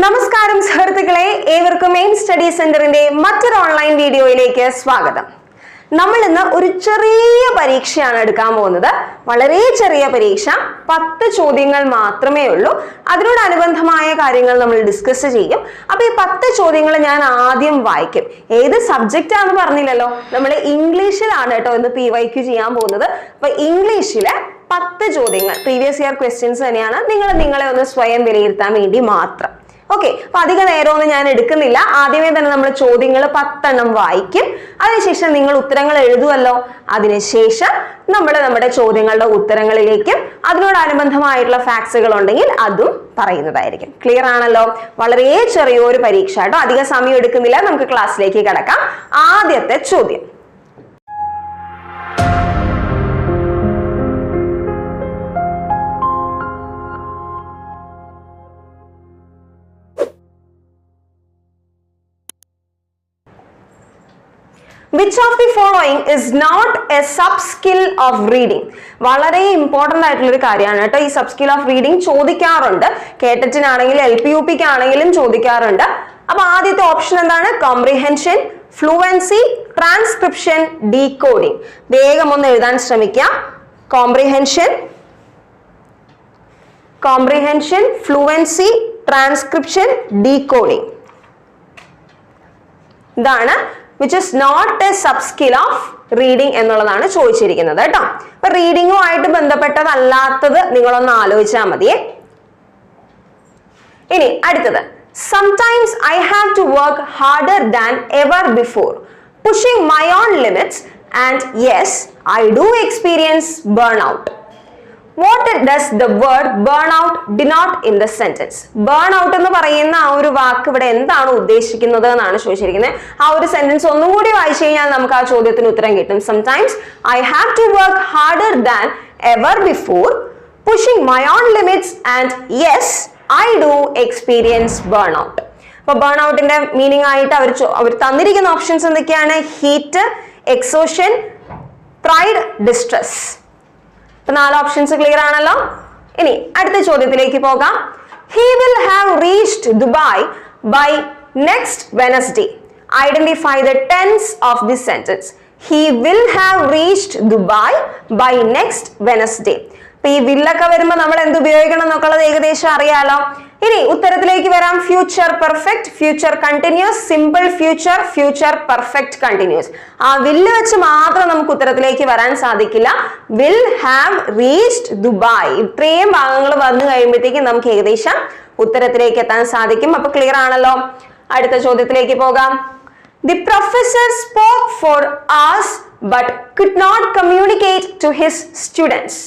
നമസ്കാരം സുഹൃത്തുക്കളെ. ഏവർക്കും എയിം സ്റ്റഡി സെന്ററിന്റെ മറ്റൊരു ഓൺലൈൻ വീഡിയോയിലേക്ക് സ്വാഗതം. നമ്മൾ ഇന്ന് ഒരു ചെറിയ പരീക്ഷയാണ് എടുക്കാൻ പോകുന്നത്. വളരെ ചെറിയ പരീക്ഷ. പത്ത് ചോദ്യങ്ങൾ മാത്രമേ ഉള്ളൂ. അതിനോടനുബന്ധമായ കാര്യങ്ങൾ നമ്മൾ ഡിസ്കസ് ചെയ്യും. അപ്പൊ ഈ പത്ത് ചോദ്യങ്ങൾ ഞാൻ ആദ്യം വായിക്കും. ഏത് സബ്ജക്റ്റ് ആണെന്ന് പറഞ്ഞില്ലല്ലോ. നമ്മൾ ഇംഗ്ലീഷിലാണ് കേട്ടോ ഇന്ന് പി വൈക്ക് ചെയ്യാൻ പോകുന്നത്. അപ്പൊ ഇംഗ്ലീഷിലെ പത്ത് ചോദ്യങ്ങൾ പ്രീവിയസ് ഇയർ ക്വസ്റ്റ്യൻസ് തന്നെയാണ്. നിങ്ങൾ നിങ്ങളെ ഒന്ന് സ്വയം വിലയിരുത്താൻ വേണ്ടി മാത്രം. ഓക്കെ അപ്പൊ അധിക നേരമൊന്നും ഞാൻ എടുക്കുന്നില്ല. ആദ്യമേ തന്നെ നമ്മൾ ചോദ്യങ്ങൾ പത്തെണ്ണം വായിക്കും. അതിനുശേഷം നിങ്ങൾ ഉത്തരങ്ങൾ എഴുതുമല്ലോ അതിനുശേഷം നമ്മൾ നമ്മുടെ ചോദ്യങ്ങളുടെ ഉത്തരങ്ങളിലേക്കും അതിനോടനുബന്ധമായിട്ടുള്ള ഫാക്സുകൾ ഉണ്ടെങ്കിൽ അതും പറയുന്നതായിരിക്കും. ക്ലിയർ ആണല്ലോ? വളരെ ചെറിയൊരു പരീക്ഷ കേട്ടോ. അധിക സമയം എടുക്കുന്നില്ല. നമുക്ക് ക്ലാസ്സിലേക്ക് കിടക്കാം. ആദ്യത്തെ ചോദ്യം. Which of the following is not a sub skill of reading വളരെ ഇമ്പോർട്ടന്റ് ആയിട്ടുള്ള ഒരു കാര്യമാണ് കേട്ടോ ഈ സബ് സ്കിൽ ഓഫ് റീഡിംഗ് ചോദിക്കാറുണ്ട്. കേട്ടറ്റിനാണെങ്കിലും എൽ പി യു പിക്ക് ആണെങ്കിലും ചോദിക്കാറുണ്ട്. അപ്പൊ ആദ്യത്തെ ഓപ്ഷൻ എന്താണ്? കോംപ്രിഹെൻഷൻ ഫ്ലുവൻസി ട്രാൻസ്ക്രിപ്ഷൻ ഡീകോഡിംഗ് വേഗം ഒന്ന് എഴുതാൻ ശ്രമിക്കുക comprehension comprehension fluency transcription decoding ഇതാണ് which is not a sub skill of reading എന്നുള്ളതാണ് ചോദിച്ചിരിക്കുന്നത് കേട്ടോ. അപ്പൊ റീഡിങ്ങുമായിട്ട് ബന്ധപ്പെട്ടതല്ലാത്തത് നിങ്ങളൊന്ന് ആലോചിച്ചാൽ മതിയേ ഇനി അടുത്തത്. Sometimes I have to work harder than ever before pushing my own limits and yes I do experience burn out what does the word burn out denote in the sentence burn out എന്ന് പറയുന്ന ആ ഒരു വാക്ക് ഇവിടെ എന്താണ് ഉദ്ദേശിക്കുന്നത് എന്നാണ് ചോദിച്ചിരിക്കുന്നത്. ആ ഒരു സെന്റൻസ് ഒന്നും കൂടി വായിച്ചു കഴിഞ്ഞാൽ നമുക്ക് ആ ചോദ്യത്തിന് ഉത്തരം കിട്ടും. Sometimes I have to work harder than ever before pushing my own limits and yes I do experience burn out അപ്പൊ ബേൺ ഔട്ടിന്റെ മീനിങ് ആയിട്ട് അവർ അവർ തന്നിരിക്കുന്ന ഓപ്ഷൻസ് എന്തൊക്കെയാണ്? ഹീറ്റ് എക്സോഷൻ പ്രൈഡ് ഡിസ്ട്രസ് ഇപ്പൊ നാല് ഓപ്ഷൻസ് ക്ലിയർ ആണല്ലോ? ഇനി അടുത്ത ചോദ്യത്തിലേക്ക് പോകാം. He will have reached Dubai by next Wednesday identify the tense of this sentence he will have reached Dubai by next Wednesday അപ്പൊ ഈ വില്ലൊക്കെ വരുമ്പോൾ നമ്മൾ എന്ത് ഉപയോഗിക്കണം എന്നൊക്കെ ഏകദേശം അറിയാലോ. ഇനി ഉത്തരത്തിലേക്ക് വരാം. Future perfect future continuous simple future future perfect continuous ആ വില്ല് വെച്ച് മാത്രം നമുക്ക് ഉത്തരത്തിലേക്ക് വരാൻ സാധിക്കില്ല. വിൽ ഹാവ് റീച്ച്ഡ് ദുബായ് ഇത്രയും ഭാഗങ്ങൾ വന്നു കഴിയുമ്പോഴത്തേക്കും നമുക്ക് ഏകദേശം ഉത്തരത്തിലേക്ക് എത്താൻ സാധിക്കും. അപ്പൊ ക്ലിയർ ആണല്ലോ? അടുത്ത ചോദ്യത്തിലേക്ക് പോകാം. The professor spoke for hours but could not communicate to his students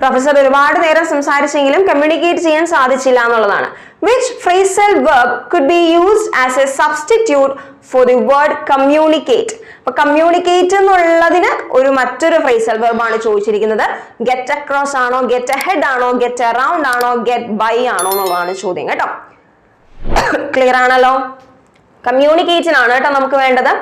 professor ഒരുപാട് നേരം സംസാരിച്ചെങ്കിലും കമ്മ്യൂണിക്കേറ്റ് ചെയ്യാൻ സാധിച്ചില്ല എന്നുള്ളതാണ്. Which phrasal verb could be used as a substitute for the word communicate അപ്പൊ കമ്മ്യൂണിക്കേറ്റ് എന്നുള്ളതിന് ഒരു മറ്റൊരു ഫ്രേസൽ ആണ് ചോദിച്ചിരിക്കുന്നത്. ഗെറ്റ് അക്രോസ് ആണോ ഗെറ്റ് അഹെഡ് ആണോ ഗെറ്റ് അറൌണ്ട് ആണോ ഗെറ്റ് ബൈ ആണോ എന്നുള്ളതാണ് ചോദ്യം കേട്ടോ. ക്ലിയർ ആണല്ലോ? കമ്മ്യൂണിക്കേറ്റിനാണ് കേട്ടോ നമുക്ക് വേണ്ടത്.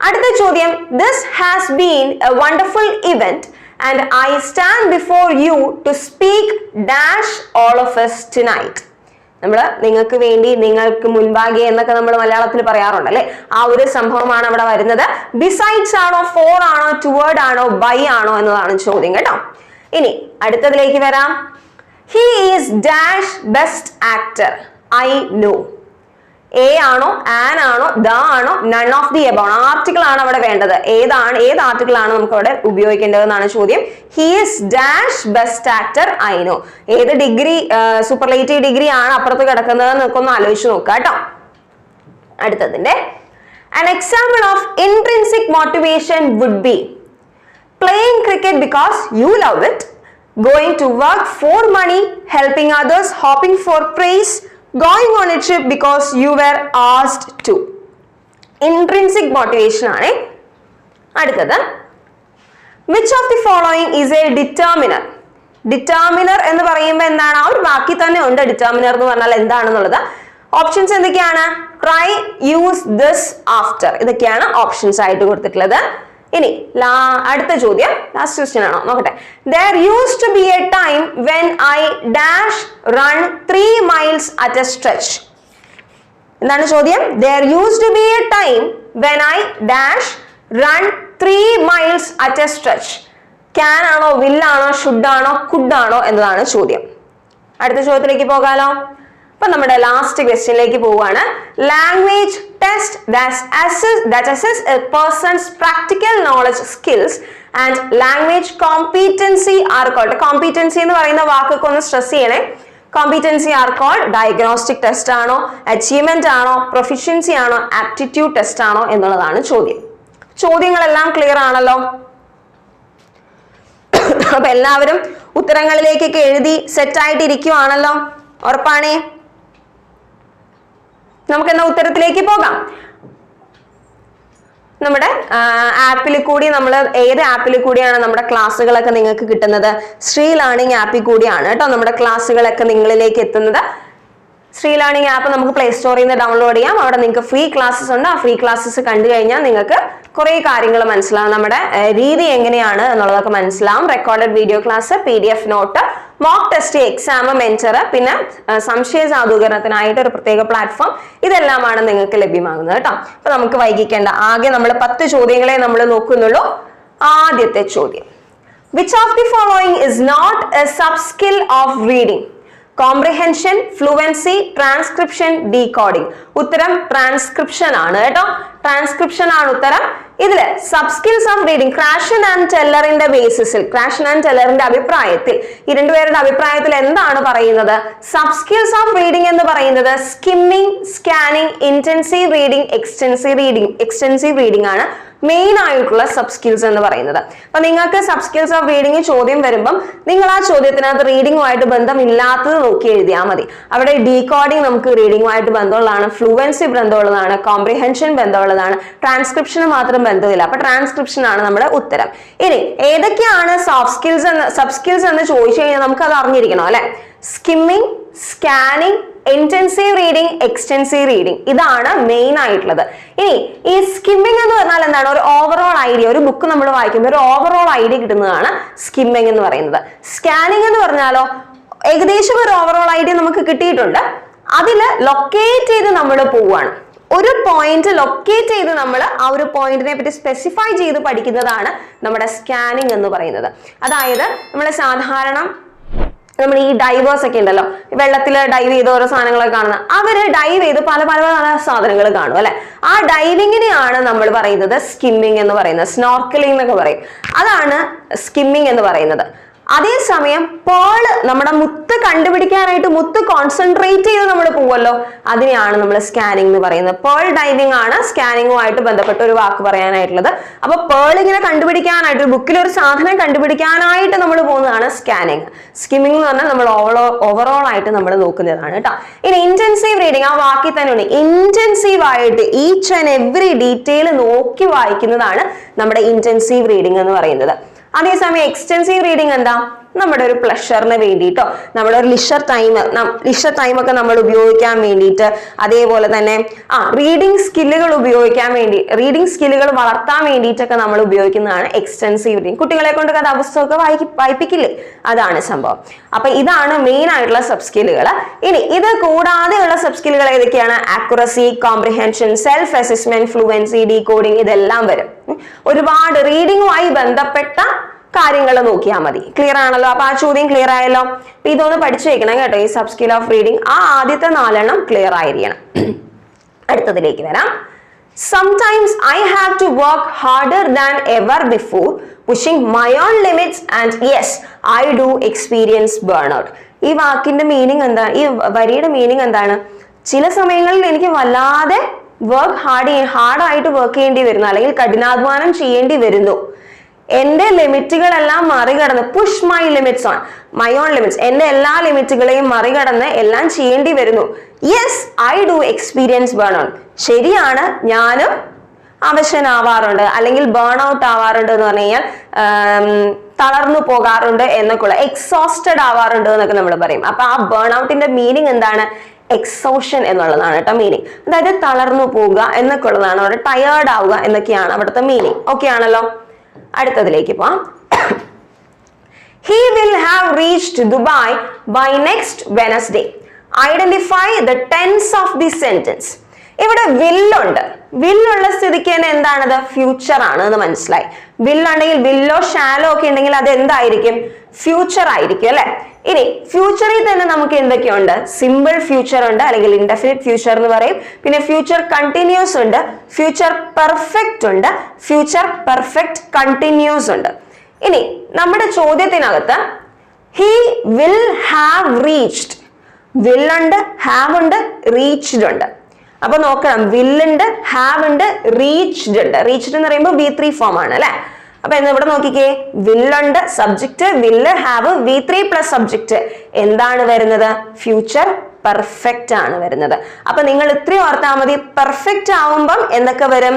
അടുത്ത ചോദ്യം. This has been a wonderful event and I stand before you to speak dash all of us tonight നമ്മൾ നിങ്ങൾക്ക് വേണ്ടി നിങ്ങൾക്ക് മുൻപാകെ എന്നൊക്കെ നമ്മൾ മലയാളത്തിൽ പറയാറുണ്ട് അല്ലെ? ആ ഒരു സംഭവമാണ് അവിടെ വരുന്നത്. ബിസൈഡ്സ് ആണോ ഫോർ ആണോ ടുവേർഡ് ആണോ ബൈ ആണോ എന്നതാണ് ചോദ്യം കേട്ടോ. ഇനി അടുത്തതിലേക്ക് വരാം. He is dash best actor I know a ആണോ ആൻ ആണോ ദ ആണോ none of the above article ആണ് അവിടെ വേണ്ടത്. ഏതാണ് ഏത് ആർട്ടിക്കിൾ ആണ് നമുക്ക് അവിടെ ഉപയോഗിക്കേണ്ടതെന്നാണ് ചോദ്യം. He's dash best actor I know ഏത് ഡിഗ്രി സൂപ്പർലേറ്റീവ് ഡിഗ്രി ആണ് അപ്പുറത്ത് കിടക്കുന്നത് എന്നൊക്കെ ഒന്ന് ആലോചിച്ച് നോക്കുക കേട്ടോ. അടുത്തതിന്റെ an example of intrinsic motivation would be playing cricket because you love it going to work for money helping others hoping for praise going on a trip because you were asked to intrinsic motivation ആണ് അടുത്തത്. Which of the following is a determiner determiner എന്ന് പറയുമ്പോൾ എന്താണ്? ആ ഒരു വാക്കി തന്നെ ഉണ്ട് ഡിറ്റർമിനർ എന്ന് പറഞ്ഞാൽ എന്താണെന്നുള്ളത്. ഓപ്ഷൻസ് എന്തൊക്കെയാണ്? ട്രൈ യൂസ് ദിസ് ആഫ്റ്റർ ഇതൊക്കെയാണ് ഓപ്ഷൻസ് ആയിട്ട് കൊടുത്തിട്ടുള്ളത്. ഇനി ലാ അടുത്ത ചോദ്യം ലാസ്റ്റ് ക്വസ്റ്റ്യൻ ആണോ? നോക്കട്ടെ. There used to be a time when I dash run three miles at a stretch എന്താണ് ചോദ്യം? There used to be a time when I dash run three miles at a stretch can ആണോ വില്ലാണോ should ആണോ ആണോ എന്നതാണ് ചോദ്യം. അടുത്ത ചോദ്യത്തിലേക്ക് പോകാലോ. അപ്പൊ നമ്മുടെ ലാസ്റ്റ് ക്വസ്റ്റ്യനിലേക്ക് പോവുകയാണ് language test that a person's practical knowledge skills and language competency are called competency എന്ന് പറയുന്ന വാക്കൊക്കെ ഒന്ന് സ്ട്രെസ് ചെയ്യണേ. Competency are called diagnostic test ആണോ അച്ചീവ്മെന്റ് ആണോ പ്രൊഫിഷ്യൻസി ആണോ ആപ്റ്റിറ്റ്യൂഡ് ടെസ്റ്റ് ആണോ എന്നുള്ളതാണ് ചോദ്യം. ചോദ്യങ്ങളെല്ലാം ക്ലിയർ ആണല്ലോ. അപ്പൊ എല്ലാവരും ഉത്തരങ്ങളിലേക്കൊക്കെ എഴുതി സെറ്റായിട്ട് ഇരിക്കുവാണല്ലോ ഉറപ്പാണേ? നമുക്ക് എന്നാ ഉത്തരത്തിലേക്ക് പോകാം. നമ്മുടെ ആപ്പിൽ കൂടി നമ്മൾ ഏത് ആപ്പിൽ കൂടിയാണ് നമ്മുടെ ക്ലാസ്സുകളൊക്കെ നിങ്ങൾക്ക് കിട്ടുന്നത്? ശ്രീ ലേണിംഗ് ആപ്പിൽ കൂടിയാണ് കേട്ടോ നമ്മുടെ ക്ലാസ്സുകളൊക്കെ നിങ്ങളിലേക്ക് എത്തുന്നത്. ശ്രീ ലേണിംഗ് ആപ്പ് നമുക്ക് പ്ലേ സ്റ്റോറിൽ നിന്ന് ഡൗൺലോഡ് ചെയ്യാം. അവിടെ നിങ്ങൾക്ക് ഫ്രീ ക്ലാസ്സസ് ഉണ്ട്. ആ ഫ്രീ ക്ലാസ്സസ് കണ്ടു കഴിഞ്ഞാൽ നിങ്ങൾക്ക് കുറേ കാര്യങ്ങൾ മനസ്സിലാവും. നമ്മുടെ രീതി എങ്ങനെയാണ് എന്നുള്ളതൊക്കെ മനസ്സിലാവും. Recorded video class P note mock test exam mentor പിന്നെ സംശയ സാധൂകരണത്തിനായിട്ട് ഒരു പ്രത്യേക പ്ലാറ്റ്ഫോം ഇതെല്ലാമാണ് നിങ്ങൾക്ക് ലഭ്യമാകുന്നത് കേട്ടോ. അപ്പൊ നമുക്ക് വൈകിക്കേണ്ട ആകെ നമ്മൾ പത്ത് ചോദ്യങ്ങളെ നമ്മൾ നോക്കുന്നുള്ളൂ. ആദ്യത്തെ ചോദ്യം. Which of the following is not a sub skill of reading comprehension fluency transcription decoding ഉത്തരം ട്രാൻസ്ക്രിപ്ഷൻ ആണ് കേട്ടോ. ട്രാൻസ്ക്രിപ്ഷൻ ആണ് ഉത്തരം ഇതിൽ sub skills of reading Krashen and ടെല്ലറിന്റെ ബേസിസിൽ ക്രാഷൻ ആൻഡ് ടെല്ലറിന്റെ അഭിപ്രായത്തിൽ ഈ രണ്ടുപേരുടെ അഭിപ്രായത്തിൽ എന്താണ് പറയുന്നത്? സബ് സ്കിൽസ് ഓഫ് റീഡിംഗ് എന്ന് പറയുന്നത് skimming scanning intensive reading extensive reading extensive reading ആണ് മെയിൻ ആയിട്ടുള്ള സബ് സ്കിൽസ് എന്ന് പറയുന്നത്. അപ്പൊ നിങ്ങൾക്ക് സബ് സ്കിൽസ് ഓഫ് റീഡിംഗ് ചോദ്യം വരുമ്പം നിങ്ങൾ ആ ചോദ്യത്തിനകത്ത് റീഡിംഗുമായിട്ട് ബന്ധമില്ലാത്തത് നോക്കി എഴുതിയാൽ മതി. അവിടെ ഡീകോഡിംഗ് നമുക്ക് റീഡിംഗുമായിട്ട് ബന്ധമുള്ളതാണ് ഫ്ലുവൻസി ബന്ധമുള്ളതാണ് കോംപ്രിഹെൻഷൻ ബന്ധമുള്ളതാണ് ട്രാൻസ്ക്രിപ്ഷന് മാത്രം ബന്ധമില്ല. അപ്പൊ ട്രാൻസ്ക്രിപ്ഷൻ ആണ് നമ്മുടെ ഉത്തരം. ഇനി ഏതൊക്കെയാണ് സോഫ്റ്റ് സ്കിൽസ് എന്ന് സബ് സ്കിൽസ് എന്ന് ചോദിച്ചു കഴിഞ്ഞാൽ നമുക്ക് അത് അറിഞ്ഞിരിക്കണം അല്ലെ? Skimming scanning intensive reading extensive reading ഇതാണ് മെയിൻ ആയിട്ടുള്ളത്. ഇനി ഈ സ്കിമ്മിങ് എന്ന് പറഞ്ഞാൽ എന്താണ്? ഒരു ഓവറോൾ ഐഡിയ ഒരു ബുക്ക് നമ്മൾ വായിക്കുമ്പോൾ ഒരു ഓവറോൾ ഐഡിയ കിട്ടുന്നതാണ് സ്കിമ്മിങ് എന്ന് പറയുന്നത്. സ്കാനിങ് എന്ന് പറഞ്ഞാലോ ഏകദേശം ഒരു ഓവറോൾ ഐഡിയ നമുക്ക് കിട്ടിയിട്ടുണ്ട്. അതിൽ ലൊക്കേറ്റ് ചെയ്ത് നമ്മൾ പോവുകയാണ്. ഒരു പോയിന്റ് ലൊക്കേറ്റ് ചെയ്ത് നമ്മൾ ആ ഒരു പോയിന്റിനെ പറ്റി സ്പെസിഫൈ ചെയ്ത് പഠിക്കുന്നതാണ് നമ്മുടെ സ്കാനിങ് എന്ന് പറയുന്നത്. അതായത് നമ്മൾ സാധാരണ നമ്മൾ ഈ ഡൈവേഴ്സ് ഒക്കെ ഉണ്ടല്ലോ വെള്ളത്തിൽ ഡൈവ് ചെയ്ത ഓരോ സാധനങ്ങളൊക്കെ കാണുന്നത് അവർ ഡൈവ് ചെയ്ത് പല പല പല സാധനങ്ങൾ കാണും അല്ലെ? ആ ഡൈവിങ്ങിനെയാണ് നമ്മൾ പറയുന്നത് സ്കിമ്മിങ് എന്ന് പറയുന്നത് സ്നോർക്കലിംഗ് എന്നൊക്കെ പറയും. അതാണ് സ്കിമ്മിങ് എന്ന് പറയുന്നത്. അതേസമയം പേൾ നമ്മുടെ മുത്ത് കണ്ടുപിടിക്കാനായിട്ട് മുത്ത് കോൺസെൻട്രേറ്റ് ചെയ്ത് നമ്മൾ പോവല്ലോ. അതിനെയാണ് നമ്മൾ സ്കാനിങ് എന്ന് പറയുന്നത്. പേൾ ഡൈവിംഗ് ആണ് സ്കാനിങ്ങുമായിട്ട് ബന്ധപ്പെട്ട ഒരു വാക്ക് പറയാനായിട്ടുള്ളത്. അപ്പൊ പേൾ ഇങ്ങനെ കണ്ടുപിടിക്കാനായിട്ട് ബുക്കിൽ ഒരു സാധനം കണ്ടുപിടിക്കാനായിട്ട് നമ്മൾ പോകുന്നതാണ് സ്കാനിങ് സ്കിമ്മിംഗ് എന്ന് പറഞ്ഞാൽ നമ്മൾ ഓവറോൾ ആയിട്ട് നമ്മൾ നോക്കുന്നതാണ് കേട്ടോ ഇനി ഇന്റൻസീവ് റീഡിംഗ് ആ വാക്കിൽ തന്നെ ഉണ്ട്. ഇന്റൻസീവ് ആയിട്ട് ഈച്ച് ആൻഡ് എവറി ഡീറ്റെയിൽ നോക്കി വായിക്കുന്നതാണ് നമ്മുടെ ഇന്റൻസീവ് റീഡിംഗ് എന്ന് പറയുന്നത്. അതേസമയം എക്സ്റ്റൻസീവ് റീഡിംഗ് എന്താ? നമ്മുടെ ഒരു പ്ലഷറിന് വേണ്ടിയിട്ടോ നമ്മുടെ ഒരു ലിഷർ ടൈം ലിഷർ ഒക്കെ നമ്മൾ ഉപയോഗിക്കാൻ വേണ്ടിയിട്ട് അതേപോലെ തന്നെ ആ റീഡിംഗ് സ്കില്ലുകൾ ഉപയോഗിക്കാൻ വേണ്ടി റീഡിംഗ് സ്കില്ലുകൾ വളർത്താൻ വേണ്ടിയിട്ടൊക്കെ നമ്മൾ ഉപയോഗിക്കുന്നതാണ് എക്സ്റ്റൻസീവ് റീഡിംഗ് കുട്ടികളെ കൊണ്ട് കഥാപുസ്തകമൊക്കെ വായിക്കി വായിപ്പിക്കില്ലേ? അതാണ് സംഭവം. അപ്പൊ ഇതാണ് മെയിൻ ആയിട്ടുള്ള സബ് സ്കില്ലുകൾ ഇനി ഇത് കൂടാതെയുള്ള സബ് സ്കില്ലുകൾ ഏതൊക്കെയാണ്? Accuracy comprehension self assessment fluency decoding ഇതെല്ലാം വരും. ഒരുപാട് റീഡിങ്ങുമായി ബന്ധപ്പെട്ട കാര്യങ്ങൾ നോക്കിയാൽ മതി. ക്ലിയർ ആണല്ലോ? അപ്പൊ ആ ചോദ്യം ക്ലിയർ ആയല്ലോ? അപ്പൊ ഇതൊന്ന് പഠിച്ചു വെക്കണം കേട്ടോ ഈ സബ് സ്കിൽ ഓഫ് റീഡിംഗ് ആ ആദ്യത്തെ നാലെണ്ണം ക്ലിയർ ആയിരിക്കണം. അടുത്തതിലേക്ക് വരാം. Sometimes I have to work harder than ever before, pushing my own limits, and yes, I do experience burnout. ഈ വാക്കിന്റെ മീനിങ് എന്താണ് ഈ വരിയുടെ മീനിങ് എന്താണ്? ചില സമയങ്ങളിൽ എനിക്ക് വല്ലാതെ വർക്ക് ഹാർഡ് ഹാർഡായിട്ട് വർക്ക് ചെയ്യേണ്ടി വരുന്നു അല്ലെങ്കിൽ കഠിനാധ്വാനം ചെയ്യേണ്ടി വരുന്നു. എന്റെ ലിമിറ്റുകളെല്ലാം മറികടന്ന് push my limits on my on limits എന്റെ എല്ലാ ലിമിറ്റുകളെയും മറികടന്ന് എല്ലാം ചെയ്യേണ്ടി വരുന്നു. Yes I do experience burn on ശരിയാണ് ഞാനും അവശനാവാറുണ്ട്. അല്ലെങ്കിൽ ബേൺ ഔട്ട് ആവാറുണ്ട് എന്ന് പറഞ്ഞു കഴിഞ്ഞാൽ തളർന്നു പോകാറുണ്ട് എന്നൊക്കെ ഉള്ള എക്സോസ്റ്റഡ് ആവാറുണ്ട് എന്നൊക്കെ നമ്മൾ പറയും. അപ്പൊ ആ ബേൺ ഔട്ടിന്റെ മീനിങ് എന്താണ്? എക്സോഷൻ എന്നുള്ളതാണ് കേട്ടോ മീനിങ് അതായത് തളർന്നു പോവുക എന്നൊക്കെ ഉള്ളതാണ് അവിടെ ടയേർഡ് ആവുക എന്നൊക്കെയാണ് അവിടുത്തെ മീനിങ് ഓക്കെ ആണല്ലോ? അടുത്തതിലേക്ക് പോവാം. He will have reached Dubai by next Wednesday identify the tense of the sentence ഇവിടെ വില്ലുണ്ട് വില്ലുള്ള സ്ഥിതിക്ക് തന്നെ എന്താണത്? ഫ്യൂച്ചർ ആണ് എന്ന് മനസ്സിലായി. വില്ലുണ്ടെങ്കിൽ വില്ലോ ഷാലോ ഒക്കെ ഉണ്ടെങ്കിൽ അത് എന്തായിരിക്കും? ഫ്യൂച്ചർ ആയിരിക്കും അല്ലെ? ഇനി ഫ്യൂച്ചറിൽ തന്നെ നമുക്ക് എന്തൊക്കെയുണ്ട്? സിമ്പിൾ ഫ്യൂച്ചർ ഉണ്ട് അല്ലെങ്കിൽ ഇൻഡെഫിനിറ്റ് ഫ്യൂച്ചർ എന്ന് പറയും. പിന്നെ ഫ്യൂച്ചർ കണ്ടിന്യൂസ് ഉണ്ട് ഫ്യൂച്ചർ പെർഫെക്റ്റ് ഉണ്ട് ഫ്യൂച്ചർ പെർഫെക്റ്റ് കണ്ടിന്യൂസ് ഉണ്ട്. ഇനി നമ്മുടെ ചോദ്യത്തിനകത്ത് he will have reached will ഉണ്ട് ഹാവ് ഉണ്ട് റീച്ച്ഡ് ഉണ്ട്. അപ്പൊ നോക്കണം. വില്ലുണ്ട് ഹാവ് ഉണ്ട് റീച്ച്ഡ് ഉണ്ട്. റീച്ച്ഡ് എന്ന് പറയുമ്പോൾ വി ത്രീ ഫോം ആണ് അല്ലെ? അപ്പൊ എന്ന് ഇവിടെ നോക്കിക്കേ? വില്ലുണ്ട് subject will have V three plus subject എന്താണ് വരുന്നത്? ഫ്യൂച്ചർ പെർഫെക്റ്റ് ആണ് വരുന്നത്. അപ്പൊ നിങ്ങൾ ഇത്രയും ഓർത്താൽ മതി. പെർഫെക്റ്റ് ആവുമ്പം എന്തൊക്കെ വരും?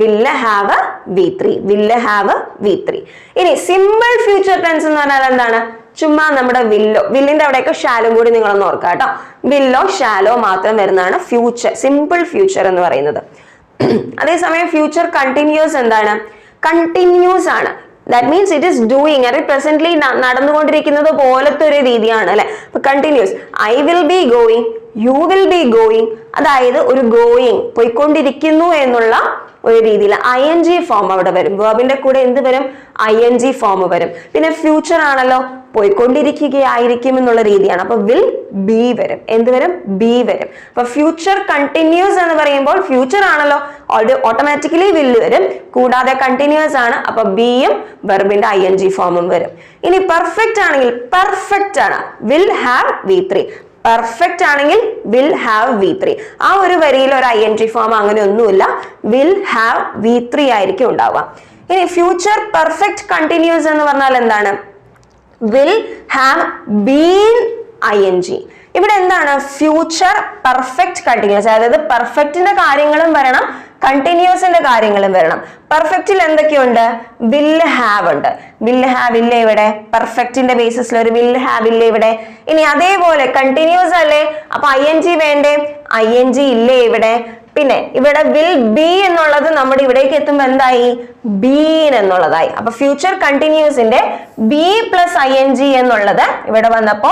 Will have V three will have V three ഇനി സിമ്പിൾ ഫ്യൂച്ചർ ടെൻസ് എന്ന് പറഞ്ഞാൽ എന്താണ്? ചുമ്മാ നമ്മുടെ വില്ലോ വില്ലിന്റെ അവിടെയൊക്കെ ഷാലും കൂടി നിങ്ങളൊന്ന് ഓർക്കുക കേട്ടോ. വില്ലോ ഷാലോ മാത്രം വരുന്നതാണ് ഫ്യൂച്ചർ സിമ്പിൾ ഫ്യൂച്ചർ എന്ന് പറയുന്നത്. അതേസമയം ഫ്യൂച്ചർ കണ്ടിന്യൂസ് എന്താണ്? കണ്ടിന്യൂസ് ആണ്. That means it is doing അത് പ്രസന്റ്ലി നടന്നുകൊണ്ടിരിക്കുന്നത് പോലത്തെ ഒരു രീതിയാണ് അല്ലെ? Continuous I will be going you will be going അതായത് ഒരു ഗോയിങ് പോയിക്കൊണ്ടിരിക്കുന്നു എന്നുള്ള ഒരു രീതിയിൽ ഐ എൻ ജി ഫോം അവിടെ വരും. വേർബിന്റെ കൂടെ എന്ത് വരും? ഐ എൻ ജി ഫോം വരും. പിന്നെ ഫ്യൂച്ചർ ആണല്ലോ പോയിക്കൊണ്ടിരിക്കുകയായിരിക്കും എന്നുള്ള രീതിയാണ്. അപ്പൊ വിൽ ബി വരും. എന്ത് വരും? ബി വരും. അപ്പൊ ഫ്യൂച്ചർ കണ്ടിന്യൂസ് എന്ന് പറയുമ്പോൾ ഫ്യൂച്ചർ ആണല്ലോ ഓട്ടോമാറ്റിക്കലി വില്ല് വരും. കൂടാതെ കണ്ടിന്യൂസ് ആണ്. അപ്പൊ ബിയും വെർബിന്റെ ഐ എൻ ജി ഫോമും വരും. ഇനി പെർഫെക്റ്റ് ആണെങ്കിൽ പെർഫെക്റ്റ് ആണ്. Will have V three perfect ആണെങ്കിൽ വിൽ ഹാവ് വി ത്രീ ആ ഒരു വരിയിൽ ഒരു ഐ എൻ ട്രി ഫോം അങ്ങനെ ഒന്നുമില്ല വിൽ ഹാവ് വി ത്രീ ആയിരിക്കും ഉണ്ടാവുക. ഇനി ഫ്യൂച്ചർ പെർഫെക്റ്റ് കണ്ടിന്യൂസ് എന്ന് പറഞ്ഞാൽ എന്താണ്? Will have been I N G ഇവിടെ എന്താണ്? ഫ്യൂച്ചർ പെർഫെക്റ്റ് കണ്ടിന്യൂസ് അതായത് പെർഫെക്റ്റിന്റെ കാര്യങ്ങളും വരണം. കണ്ടിന്യൂസിന്റെ കാര്യങ്ങളും വരണം. പെർഫെക്റ്റിൽ എന്തൊക്കെയുണ്ട്? വില്ല് ഹാവ് ഉണ്ട്. വില്ല് ഹാവ് ഇല്ല ഇവിടെ? പെർഫെക്റ്റിന്റെ ബേസിസിൽ ഒരു വില്ല് ഹാവ് ഇല്ല ഇവിടെ? ഇനി അതേപോലെ കണ്ടിന്യൂസ് അല്ലേ? അപ്പൊ ഐ എൻ ജി വേണ്ടേ? ഐ എൻ ജി ഇല്ലേ ഇവിടെ? പിന്നെ ഇവിടെ വിൽ ബി എന്നുള്ളത് നമ്മുടെ ഇവിടേക്ക് എത്തുമ്പോൾ എന്തായി? ബീൻ എന്നുള്ളതായി. അപ്പൊ future കണ്ടിന്യൂസിന്റെ be plus I N G എന്നുള്ളത് ഇവിടെ വന്നപ്പോ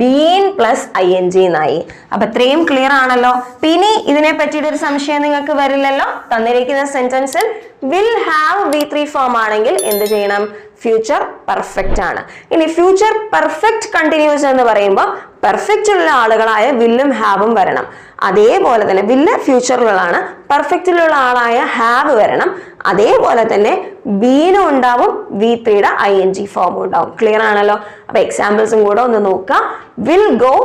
been plus I N G എന്നായി. അപ്പൊ ഇത്രയും ക്ലിയർ ആണല്ലോ. പിന്നെ ഇതിനെ പറ്റിയിട്ട് ഒരു സംശയം നിങ്ങൾക്ക് വരില്ലല്ലോ? തന്നിരിക്കുന്ന സെന്റൻസിൽ will have V three form ആണെങ്കിൽ എന്ത് ചെയ്യണം? ഫ്യൂച്ചർ പെർഫെക്റ്റ് ആണ്. ഇനി ഫ്യൂച്ചർ പെർഫെക്റ്റ് കണ്ടിന്യൂസ് എന്ന് പറയുമ്പോൾ പെർഫെക്റ്റ് ഉള്ള ആളുകളായ വില്ലും ഹാവും വരണം. അതേപോലെ തന്നെ വില്ല് ഫ്യൂച്ചറിലുള്ളതാണ് പെർഫെക്റ്റിലുള്ള ആളായ ഹാവ് വരണം. അതേപോലെ തന്നെ ബീനും ഉണ്ടാവും വി ത്രീയുടെ ഐ എൻ ജി ഫോമും ഉണ്ടാവും. ക്ലിയർ ആണല്ലോ? അപ്പൊ എക്സാമ്പിൾസും കൂടെ ഒന്ന് നോക്കാം. വിൽ ഗോ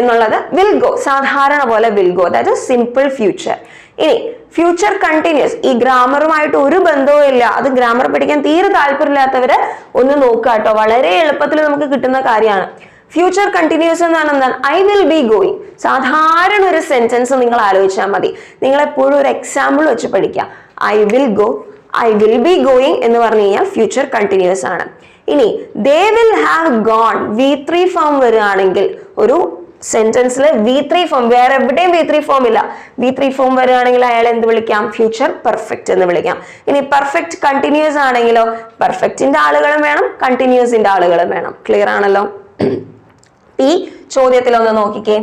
എന്നുള്ളത് വിൽ ഗോ സാധാരണ പോലെ വിൽ ഗോ അതായത് സിമ്പിൾ ഫ്യൂച്ചർ ഇനി ഫ്യൂച്ചർ കണ്ടിന്യൂസ് ഈ ഗ്രാമറുമായിട്ട് ഒരു ബന്ധവും ഇല്ല. അത് ഗ്രാമർ പഠിക്കാൻ തീരെ താല്പര്യമില്ലാത്തവര് ഒന്ന് നോക്കുക കേട്ടോ. വളരെ എളുപ്പത്തിൽ നമുക്ക് കിട്ടുന്ന കാര്യമാണ്. ഫ്യൂച്ചർ കണ്ടിന്യൂസ് എന്നാണ് എന്താണ്? ഐ വിൽ ബി ഗോയിങ് സാധാരണ ഒരു സെന്റൻസ് നിങ്ങൾ ആലോചിച്ചാൽ മതി. നിങ്ങൾ എപ്പോഴും ഒരു എക്സാമ്പിൾ വെച്ച് പഠിക്കുക. I will go I will be going എന്ന് പറഞ്ഞു കഴിഞ്ഞാൽ ഫ്യൂച്ചർ കണ്ടിന്യൂസ് ആണ്. ഇനി ദേ will have gone V three form വരികയാണെങ്കിൽ ഒരു സെന്റൻസിൽ വി ത്രീ ഫോം വേറെ എവിടെയും വി ത്രീ ഫോം ഇല്ല. വി ത്രീ ഫോം വരികയാണെങ്കിൽ അയാൾ എന്ത് വിളിക്കാം? ഫ്യൂച്ചർ പെർഫെക്റ്റ് എന്ന് വിളിക്കാം. ഇനി പെർഫെക്റ്റ് കണ്ടിന്യൂസ് ആണെങ്കിലോ? പെർഫെക്റ്റിന്റെ ആളുകളും വേണം കണ്ടിന്യൂസിന്റെ ആളുകളും വേണം. ക്ലിയർ ആണല്ലോ? ഈ ചോദ്യത്തിലൊന്ന് നോക്കിക്കേ.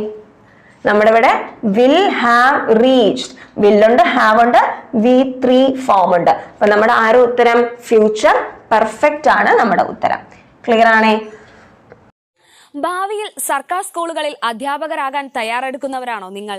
നമ്മുടെ ഇവിടെ വിൽ ഹാവ് റീച്ച്ഡ് വില്ലുണ്ട് ഹാവ് ഉണ്ട് വി ത്രീ ഫോം ഉണ്ട്. അപ്പൊ നമ്മുടെ ആരും ഉത്തരം? ഫ്യൂച്ചർ പെർഫെക്റ്റ് ആണ് നമ്മുടെ ഉത്തരം. ക്ലിയർ ആണേ? ഭാവിയിൽ സർക്കാർ സ്കൂളുകളിൽ അധ്യാപകരാകാൻ തയ്യാറെടുക്കുന്നവരാണോ നിങ്ങൾ?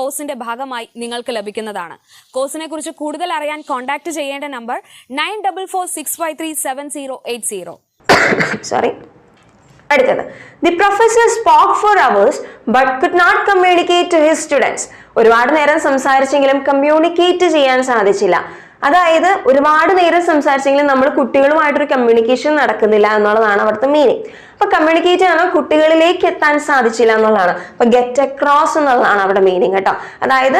കോഴ്സിന്റെ ഭാഗമായി നിങ്ങൾക്ക് ലഭിക്കുന്നതാണ്. കോഴ്സിനെ കുറിച്ച് കൂടുതൽ അറിയാൻ കോൺടാക്ട് ചെയ്യേണ്ട number nine double four six five three seven zero eight zero sorry അടുത്തത്. The professor spoke for hours but could not communicate to his students ഒരുപാട് നേരം സംസാരിച്ചെങ്കിലും കമ്മ്യൂണിക്കേറ്റ് ചെയ്യാൻ സാധിച്ചില്ല. അതായത് ഒരുപാട് നേരം സംസാരിച്ചെങ്കിലും നമ്മൾ കുട്ടികളുമായിട്ടൊരു കമ്മ്യൂണിക്കേഷൻ നടക്കുന്നില്ല എന്നുള്ളതാണ് അവിടുത്തെ മീനിങ് അപ്പൊ കമ്മ്യൂണിക്കേറ്റ് ചെയ്യണം. കുട്ടികളിലേക്ക് എത്താൻ സാധിച്ചില്ല എന്നുള്ളതാണ്. അപ്പൊ ഗെറ്റ് അക്രോസ് എന്നുള്ളതാണ് അവിടെ മീനിങ് കേട്ടോ. അതായത്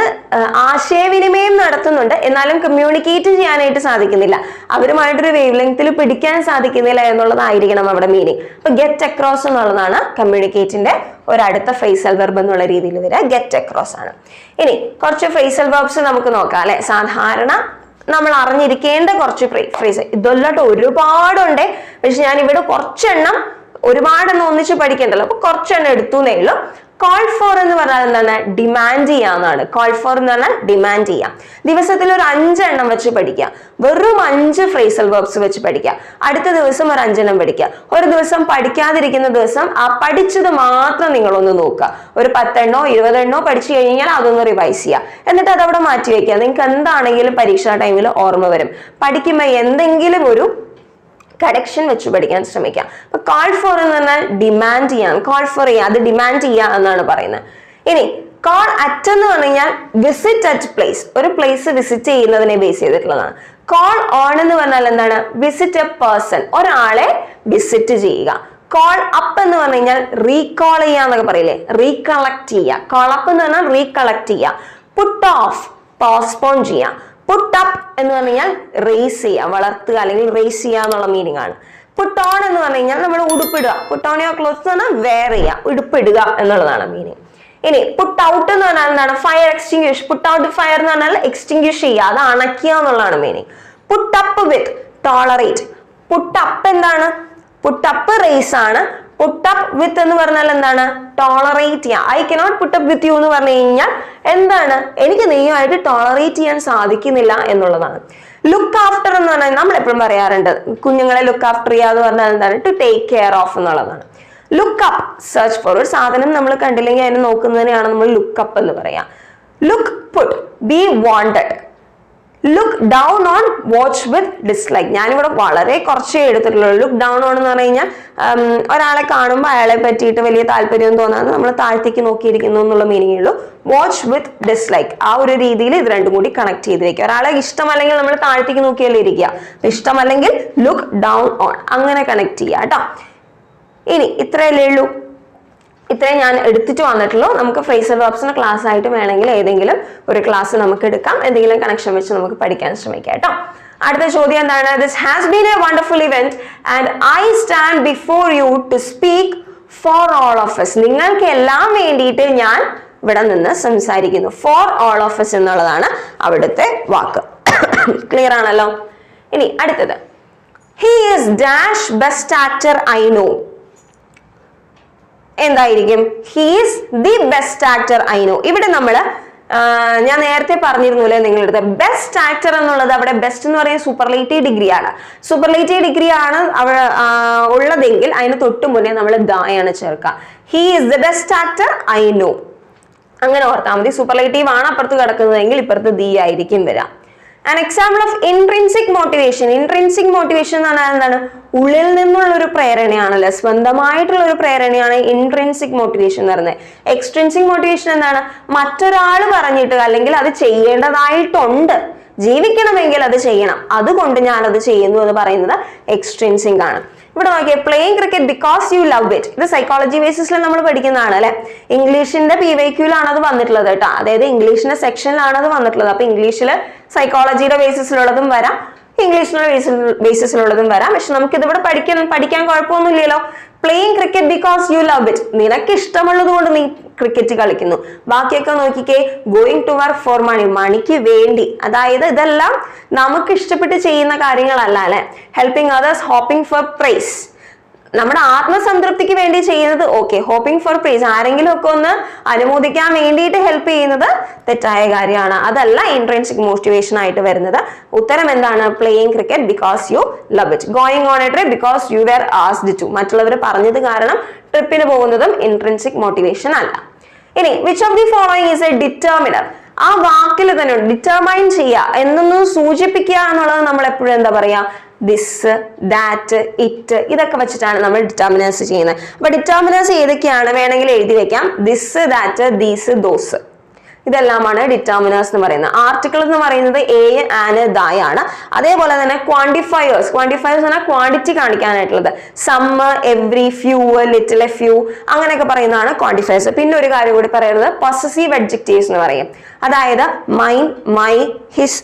ആശയവിനിമയം നടത്തുന്നുണ്ട്. എന്നാലും കമ്മ്യൂണിക്കേറ്റ് ചെയ്യാനായിട്ട് സാധിക്കുന്നില്ല. അവരുമായിട്ടൊരു വേവ് ലെങ്ത്തിൽ പിടിക്കാൻ സാധിക്കുന്നില്ല എന്നുള്ളതായിരിക്കണം അവിടെ മീനിങ് അപ്പൊ ഗെറ്റ് അക്രോസ് എന്നുള്ളതാണ് കമ്മ്യൂണിക്കേറ്റിന്റെ ഒരു അടുത്ത ഫേസൽ വെർബ് എന്നുള്ള രീതിയിൽ വരിക. ഗെറ്റ് അക്രോസ് ആണ്. ഇനി കുറച്ച് ഫേസൽ വെർബ്സ് നമുക്ക് നോക്കാം അല്ലെ? സാധാരണ നമ്മൾ അറിഞ്ഞിരിക്കേണ്ട കുറച്ച് ഫ്രേസ് ഇതൊല്ലാട്ട് ഒരുപാടുണ്ട്. പക്ഷെ ഞാൻ ഇവിടെ കുറച്ചെണ്ണം ഒരുപാടെണ്ണം ഒന്നിച്ച് പഠിക്കണ്ടല്ലോ? അപ്പൊ കുറച്ചെണ്ണം എടുത്തു എന്നേ ഉള്ളൂ. കോൾ ഫോർ എന്ന് പറഞ്ഞാൽ എന്താണ്? ഡിമാൻഡ് ചെയ്യാന്നാണ്. കോൾ ഫോർ എന്ന് പറഞ്ഞാൽ ഡിമാൻഡ് ചെയ്യാം. ദിവസത്തിൽ ഒരു അഞ്ചെണ്ണം വെച്ച് പഠിക്കുക. വെറും അഞ്ച് ഫ്രേസൽ വെർബ്സ് വെച്ച് പഠിക്കുക. അടുത്ത ദിവസം ഒരു അഞ്ചെണ്ണം പഠിക്കുക. ഒരു ദിവസം പഠിക്കാതിരിക്കുന്ന ദിവസം ആ പഠിച്ചത് മാത്രം നിങ്ങളൊന്ന് നോക്കുക. ഒരു പത്തെണ്ണോ ഇരുപതെണ്ണോ പഠിച്ചു കഴിഞ്ഞാൽ അതൊന്ന് റിവൈസ് ചെയ്യുക. എന്നിട്ട് അതവിടെ മാറ്റി വെക്കുക. നിങ്ങൾക്ക് എന്താണെങ്കിലും പരീക്ഷാ ടൈമിൽ ഓർമ്മ വരും. പഠിക്കുമ്പോൾ എന്തെങ്കിലും ഒരു കറക്ഷൻ വെച്ച് പഠിക്കാൻ ശ്രമിക്കാം. അപ്പൊ കോൾ ഫോർ എന്ന് പറഞ്ഞാൽ ഡിമാൻഡ് ചെയ്യാം കോൾ ഫോർ ചെയ്യുക അത് ഡിമാൻഡ് ചെയ്യുക എന്നാണ് പറയുന്നത്. ഇനി കോൾ അറ്റ് എന്ന് പറഞ്ഞു കഴിഞ്ഞാൽ വിസിറ്റ് അറ്റ് പ്ലേസ് ഒരു പ്ലേസ് വിസിറ്റ് ചെയ്യുന്നതിനെ ബേസ് ചെയ്തിട്ടുള്ളതാണ്. കോൾ ഓൺ എന്ന് പറഞ്ഞാൽ എന്താണ്? വിസിറ്റ് എ പേഴ്സൺ ഒരാളെ വിസിറ്റ് ചെയ്യുക. കോൾ അപ്പ് എന്ന് പറഞ്ഞു കഴിഞ്ഞാൽ റീകോൾ ചെയ്യുക എന്നൊക്കെ പറയില്ലേ? റീകളക്ട് ചെയ്യുക. കോൾ അപ്പ് എന്ന് പറഞ്ഞാൽ റീകളക്ട് ചെയ്യുക. പുട്ട് ഓഫ് പോസ്റ്റ്പോൺ ചെയ്യുക. പുട്ട് അപ്പ് എന്ന് പറഞ്ഞു കഴിഞ്ഞാൽ റേസ് ചെയ്യുക വളർത്തുക അല്ലെങ്കിൽ റേസ് ചെയ്യുക എന്നുള്ള മീനിങ് ആണ്. പുട്ട് ഓൺ എന്ന് പറഞ്ഞു കഴിഞ്ഞാൽ നമ്മൾ ഉടുപ്പിടുക. പുട്ട് ഓൺ യുവർ ക്ലോത്ത് എന്ന് പറഞ്ഞാൽ വെയർ ചെയ്യുക ഉടുപ്പിടുക എന്നുള്ളതാണ് മീനിങ് ഇനി പുട്ട് ഔട്ട് എന്ന് പറഞ്ഞാൽ എന്താണ്? Fire extinguish put out fire എന്ന് പറഞ്ഞാൽ എക്സ്റ്റിങ്ക്വിഷ് ചെയ്യുക അത് അണയ്ക്കുക എന്നുള്ളതാണ് meaning put up with tolerate put up എന്താണ്? പുട്ട് അപ്പ് റേസ് ആണ്. പുട്ട് അപ്പ് വിത്ത് എന്ന് പറഞ്ഞാൽ എന്താണ്? ടോളറേറ്റ് ചെയ്യാം. I cannot put up with you എന്ന് പറഞ്ഞു കഴിഞ്ഞാൽ എന്താണ്? എനിക്ക് നീയുമായിട്ട് ടോളറേറ്റ് ചെയ്യാൻ സാധിക്കുന്നില്ല എന്നുള്ളതാണ്. ലുക്ക് ആഫ്റ്റർ എന്ന് പറഞ്ഞാൽ നമ്മൾ എപ്പോഴും പറയാറുണ്ട് കുഞ്ഞുങ്ങളെ ലുക്ക് ആഫ്റ്റർ ചെയ്യുക എന്ന് പറഞ്ഞാൽ എന്താണ്? ടു ടേക്ക് കെയർ ഓഫ് എന്നുള്ളതാണ്. ലുക്ക് അപ്പ് സെർച്ച് ഫോർ ഒരു സാധനം നമ്മൾ കണ്ടില്ലെങ്കിൽ അതിനെ നോക്കുന്നതിനെയാണ് നമ്മൾ ലുക്ക് അപ്പ് എന്ന് പറയാം. Look put be wanted look down on watch with dislike ഞാനിവിടെ വളരെ കുറച്ചേ എടുത്തിട്ടുള്ളൂ. ലുക്ക് ഡൗൺ ഓൺ എന്ന് പറഞ്ഞു കഴിഞ്ഞാൽ ഒരാളെ കാണുമ്പോൾ അയാളെ പറ്റിയിട്ട് വലിയ താല്പര്യം തോന്നാതെ നമ്മൾ താഴ്ത്തേക്ക് നോക്കിയിരിക്കുന്നു എന്നുള്ള മീനിങ് ഉള്ളൂ. വാച്ച് വിത്ത് ഡിസ്ലൈക്ക് ആ ഒരു രീതിയിൽ ഇത് രണ്ടും കൂടി കണക്ട് ചെയ്ത് വെക്കുക ഒരാളെ ഇഷ്ടമല്ലെങ്കിൽ നമ്മൾ താഴ്ത്തേക്ക് നോക്കിയല്ലേ ഇരിക്കുക. ഇഷ്ടമല്ലെങ്കിൽ ലുക്ക് ഡൗൺ ഓൺ അങ്ങനെ കണക്ട് ചെയ്യുക കേട്ടോ. ഇനി ഇത്രയല്ലേ ഉള്ളൂ. ഇത്രയും ഞാൻ എടുത്തിട്ട് വന്നിട്ടുള്ളൂ. നമുക്ക് ഫ്രേസൽ വേർബ്സിന് ക്ലാസ് ആയിട്ട് വേണമെങ്കിൽ ഏതെങ്കിലും ഒരു ക്ലാസ് നമുക്ക് എടുക്കാം. എന്തെങ്കിലും കണക്ഷൻ വെച്ച് നമുക്ക് പഠിക്കാൻ ശ്രമിക്കാം കേട്ടോ. അടുത്ത ചോദ്യം എന്താണ്? This has been a wonderful event and I stand before you to speak for all of us നിങ്ങൾക്ക് എല്ലാം വേണ്ടിയിട്ട് ഞാൻ ഇവിടെ നിന്ന് സംസാരിക്കുന്നു. ഫോർ ഓൾ ഓഫ് എസ് എന്നുള്ളതാണ് അവിടുത്തെ വാക്ക്. ക്ലിയർ ആണല്ലോ? ഇനി അടുത്തത്. He is dash best actor I know എന്തായിരിക്കും? He's the best actor I know ഇവിടെ നമ്മൾ ഞാൻ നേരത്തെ പറഞ്ഞിരുന്നുല്ലേ നിങ്ങളുടെ ബെസ്റ്റ് ആക്ടർ എന്നുള്ളത് അവിടെ ബെസ്റ്റ് എന്ന് പറയുന്നത് സൂപ്പർലേറ്റീവ് ഡിഗ്രി ആണ്. സൂപ്പർലേറ്റീവ് ഡിഗ്രി ആണ് അവിടെ ഉള്ളതെങ്കിൽ അതിന് തൊട്ട് മുന്നേ നമ്മൾ ദായാണ് ചേർക്കുക. He is the best actor I know അങ്ങനെ ഓർത്താൽ മതി. സൂപ്പർലേറ്റീവ് ആണ് അപ്പുറത്ത് കിടക്കുന്നതെങ്കിൽ ഇപ്പുറത്ത് ദി ആയിരിക്കും വരാം and example of intrinsic motivation intrinsic motivation എന്ന് പറഞ്ഞാൽ എന്താണ്? ഉള്ളിൽ നിന്നുള്ള ഒരു പ്രേരണയാണല്ലോ? സ്വന്തമായിട്ടുള്ള ഒരു പ്രേരണയാണ് ഇൻട്രിൻസിക് മോട്ടിവേഷൻ എന്ന് പറയുന്നത്. എക്സ്ട്രിൻസിക് മോട്ടിവേഷൻ എന്താണ്? മറ്റൊരാൾ പറഞ്ഞിട്ട് അല്ലെങ്കിൽ അത് ചെയ്യേണ്ടതായിട്ടുണ്ട്. ജീവിക്കണമെങ്കിൽ അത് ചെയ്യണം. അതുകൊണ്ട് ഞാൻ അത് ചെയ്യുന്നു എന്ന് പറയുന്നത് എക്സ്ട്രിൻസിക് ആണ്. ഇവിടെ നോക്കിയ playing cricket because you love it ഇത് സൈക്കോളജി ബേസിസിൽ നമ്മൾ പഠിക്കുന്നതാണ് അല്ലെ? ഇംഗ്ലീഷിന്റെ പി വൈ ക്യൂലാണ് അത് വന്നിട്ടുള്ളത് കേട്ടോ. അതായത് ഇംഗ്ലീഷിന്റെ സെക്ഷനിലാണ് അത് വന്നിട്ടുള്ളത്. അപ്പൊ ഇംഗ്ലീഷിൽ സൈക്കോളജിയുടെ ബേസിസിലുള്ളതും വരാം ഇംഗ്ലീഷിനുള്ള ബേസിസിലുള്ളതും വരാം. പക്ഷെ നമുക്ക് ഇതിവിടെ പഠിക്കാൻ പഠിക്കാൻ കുഴപ്പമൊന്നുമില്ലല്ലോ. Playing cricket because you love it നിനക്ക് ഇഷ്ടമുള്ളത് കൊണ്ട് നീ ക്രിക്കറ്റ് കളിക്കുന്നു. ബാക്കിയൊക്കെ നോക്കിക്കേ going to work for money മണിക്ക് വേണ്ടി. അതായത് ഇതെല്ലാം നമുക്ക് ഇഷ്ടപ്പെട്ട് ചെയ്യുന്ന കാര്യങ്ങളല്ല അല്ലെ? Helping others hoping for prize നമ്മുടെ ആത്മസംതൃപ്തിക്ക് വേണ്ടി ചെയ്യുന്നത് ഓക്കെ ഹോപ്പിംഗ് ഫോർ പ്രീസ് ആരെങ്കിലും ഒക്കെ ഒന്ന് അനുമോദിക്കാൻ വേണ്ടിയിട്ട് ഹെൽപ്പ് ചെയ്യുന്നത് തെറ്റായ കാര്യമാണ്. അതല്ല ഇൻട്രൻസിക് മോട്ടിവേഷൻ ആയിട്ട് വരുന്നത്. ഉത്തരം എന്താണ്? Playing cricket because you love it going on a trip because you were asked to മറ്റുള്ളവർ പറഞ്ഞത് കാരണം ട്രിപ്പിന് പോകുന്നതും ഇൻട്രൻസിക് മോട്ടിവേഷൻ അല്ല. ഇനി which of the following is a determiner ആ വാക്കിൽ തന്നെ ഡിറ്റർമൈൻ ചെയ്യുക. എന്നൊന്ന് സൂചിപ്പിക്കുക എന്നുള്ളത് നമ്മൾ എപ്പോഴും എന്താ പറയാ? ദിസ് ദാറ്റ് ഇറ്റ് ഇതൊക്കെ വെച്ചിട്ടാണ് നമ്മൾ ഡിറ്റർമിനേഴ്സ് ചെയ്യുന്നത്. അപ്പൊ ഡിറ്റർമിനേഴ്സ് ഏതൊക്കെയാണ്? വേണമെങ്കിൽ എഴുതി വെക്കാം. ദിസ് ദാറ്റ് ദീസ് ദോസ് ഇതെല്ലാമാണ് ഡിറ്റർമിനേഴ്സ് എന്ന് പറയുന്നത്. ആർട്ടിക്കിൾ എന്ന് പറയുന്നത് എ ആന് ദായ് ആണ്. അതേപോലെ തന്നെ ക്വാണ്ടിഫയേഴ്സ് ക്വാണ്ടിഫയേഴ്സ് പറഞ്ഞാൽ quantity കാണിക്കാനായിട്ടുള്ളത്. Some every few little a few അങ്ങനെയൊക്കെ പറയുന്നതാണ് ക്വാണ്ടിഫയേഴ്സ് പിന്നെ ഒരു കാര്യം കൂടി പറയുന്നത് പൊസസീവ് അഡ്ജക്റ്റീവ്സ് എന്ന് പറയും. അതായത് mine my his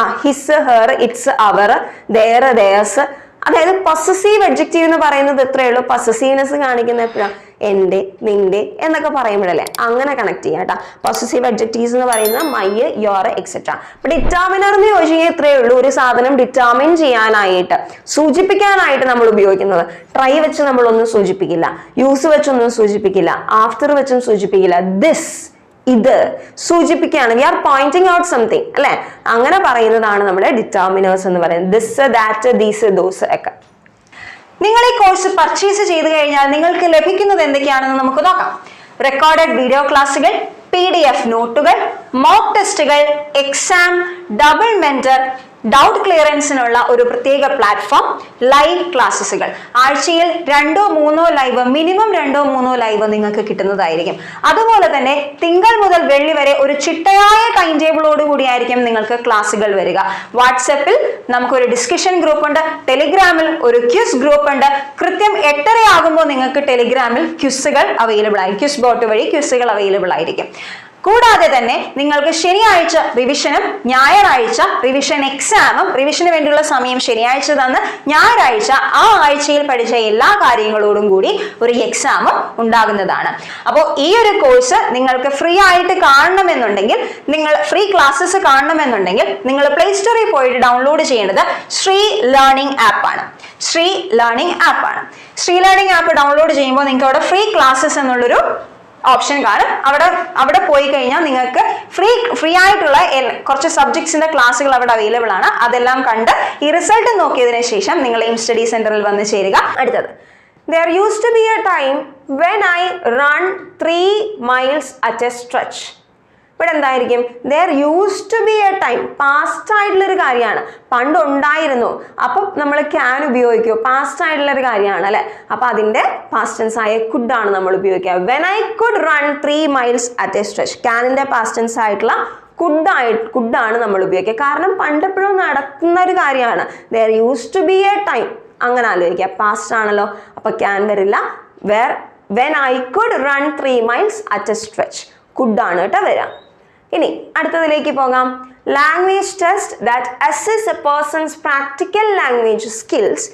ah his her its our their theirs അതായത് പൊസസീവ് അഡ്ജക്റ്റീവ് എന്ന് പറയുന്നത് എത്രയേ ഉള്ളൂ? പൊസസീവ്നെസ് കാണിക്കുന്ന എപ്പോഴാണ് എന്റെ നിന്റെ എന്നൊക്കെ പറയുമ്പോഴല്ലേ? അങ്ങനെ കണക്ട് ചെയ്യാം കേട്ടോ. പൊസസീവ് അഡ്ജക്റ്റീവ്സ് എന്ന് പറയുന്നത് മൈ യോർ എക്സെട്ര അപ്പൊ ഡിറ്റാമിനർ എന്ന് ചോദിച്ചു കഴിഞ്ഞാൽ ഇത്രയേ ഉള്ളൂ. ഒരു സാധനം ഡിറ്റാമിൻ ചെയ്യാനായിട്ട് സൂചിപ്പിക്കാനായിട്ട് നമ്മൾ ഉപയോഗിക്കുന്നത്. ട്രൈ വെച്ച് നമ്മളൊന്നും സൂചിപ്പിക്കില്ല. യൂസ് വെച്ചൊന്നും സൂചിപ്പിക്കില്ല. ആഫ്റ്റർ വെച്ചും സൂചിപ്പിക്കില്ല. ദിസ് ഇത് സൂചിപ്പിക്കുകയാണ് we are pointing out something അല്ലെ? അങ്ങനെ പറയുന്നതാണ് നമ്മുടെ ഡിറ്റാമിനേഴ്സ് എന്ന് പറയുന്നത്. ദിസ് ദാറ്റ് ദീസ് ദോസ് ഒക്കെ. നിങ്ങൾ ഈ കോഴ്സ് പർച്ചേസ് ചെയ്തു കഴിഞ്ഞാൽ നിങ്ങൾക്ക് ലഭിക്കുന്നത് എന്തൊക്കെയാണെന്ന് നമുക്ക് നോക്കാം. റെക്കോർഡഡ് വീഡിയോ ക്ലാസ്സുകൾ പി ഡി എഫ് നോട്ടുകൾ മോക്ക് ടെസ്റ്റുകൾ എക്സാം ഡബിൾ മെന്റർ ഡൗട്ട് ക്ലിയറൻസിനുള്ള ഒരു പ്രത്യേക പ്ലാറ്റ്ഫോം ലൈവ് ക്ലാസ്സുകൾ ആഴ്ചയിൽ രണ്ടോ മൂന്നോ ലൈവ് മിനിമം രണ്ടോ മൂന്നോ ലൈവ് നിങ്ങൾക്ക് കിട്ടുന്നതായിരിക്കും. അതുപോലെ തന്നെ തിങ്കൾ മുതൽ വെള്ളി വരെ ഒരു ചിട്ടയായ ടൈം ടേബിളോട് കൂടിയായിരിക്കും നിങ്ങൾക്ക് ക്ലാസ്സുകൾ വരിക. വാട്സപ്പിൽ നമുക്കൊരു ഡിസ്കഷൻ ഗ്രൂപ്പ് ഉണ്ട്. ടെലിഗ്രാമിൽ ഒരു ക്യൂസ് ഗ്രൂപ്പ് ഉണ്ട്. കൃത്യം എട്ടര ആകുമ്പോൾ നിങ്ങൾക്ക് ടെലിഗ്രാമിൽ ക്യൂസുകൾ അവൈലബിൾ ആയി ക്യൂസ് ബോട്ട് വഴി ക്യൂസുകൾ അവൈലബിൾ ആയിരിക്കും. കൂടാതെ തന്നെ നിങ്ങൾക്ക് ശനിയാഴ്ച റിവിഷനും ഞായറാഴ്ച റിവിഷൻ എക്സാമും റിവിഷന് വേണ്ടിയുള്ള സമയം ശനിയാഴ്ച തന്ന് ഞായറാഴ്ച ആ ആഴ്ചയിൽ പഠിച്ച എല്ലാ കാര്യങ്ങളോടും കൂടി ഒരു എക്സാമും ഉണ്ടാകുന്നതാണ്. അപ്പോൾ ഈ ഒരു കോഴ്സ് നിങ്ങൾക്ക് ഫ്രീ ആയിട്ട് കാണണമെന്നുണ്ടെങ്കിൽ നിങ്ങൾ ഫ്രീ ക്ലാസ്സസ് കാണണമെന്നുണ്ടെങ്കിൽ നിങ്ങൾ പ്ലേ സ്റ്റോറിൽ പോയിട്ട് ഡൗൺലോഡ് ചെയ്യേണ്ടത് ശ്രീ ലേണിംഗ് ആപ്പാണ് ശ്രീ ലേണിംഗ് ആപ്പാണ് ശ്രീ ലേണിംഗ് ആപ്പ് ഡൗൺലോഡ് ചെയ്യുമ്പോൾ നിങ്ങൾക്ക് അവിടെ ഫ്രീ ക്ലാസ്സസ് എന്നുള്ളൊരു ഓപ്ഷൻ കാണും. അവിടെ അവിടെ പോയി കഴിഞ്ഞാൽ നിങ്ങൾക്ക് ഫ്രീ ഫ്രീ ആയിട്ടുള്ള കുറച്ച് സബ്ജക്ട്സിന്റെ ക്ലാസ്സുകൾ അവിടെ അവൈലബിൾ ആണ്. അതെല്ലാം കണ്ട് ഈ റിസൾട്ട് നോക്കിയതിനു ശേഷം നിങ്ങൾ എയിം സ്റ്റഡി സെന്ററിൽ വന്ന് ചേരുക. അടുത്തത്. There used to be a time when I run three miles at a stretch ഇവിടെ എന്തായിരിക്കും there used to be a time past ആയിട്ടുള്ളൊരു കാര്യമാണ്. പണ്ട് ഉണ്ടായിരുന്നു അപ്പം നമ്മൾ ക്യാൻ ഉപയോഗിക്കും. പാസ്റ്റ് ആയിട്ടുള്ളൊരു കാര്യമാണ് അല്ലെ? അപ്പൊ അതിന്റെ പാസ്റ്റൻസ് ആയ കുഡ് ആണ് നമ്മൾ ഉപയോഗിക്കുക. When I could run three miles at a stretch ക്യാനിന്റെ past tense ആയിട്ടുള്ള കുഡായി കുഡാണ് നമ്മൾ ഉപയോഗിക്കുക. കാരണം പണ്ടെപ്പോഴും നടക്കുന്ന ഒരു കാര്യമാണ്. There used to be a time അങ്ങനെ ആലോചിക്കുക. പാസ്റ്റ് ആണല്ലോ. അപ്പൊ ക്യാൻ വരില്ല. Where when I could run three miles at a stretch കുഡാണ് കേട്ടോ വരാം ഇനി അടുത്തതിലേക്ക് പോകാം. Language test that assess a person's practical language skills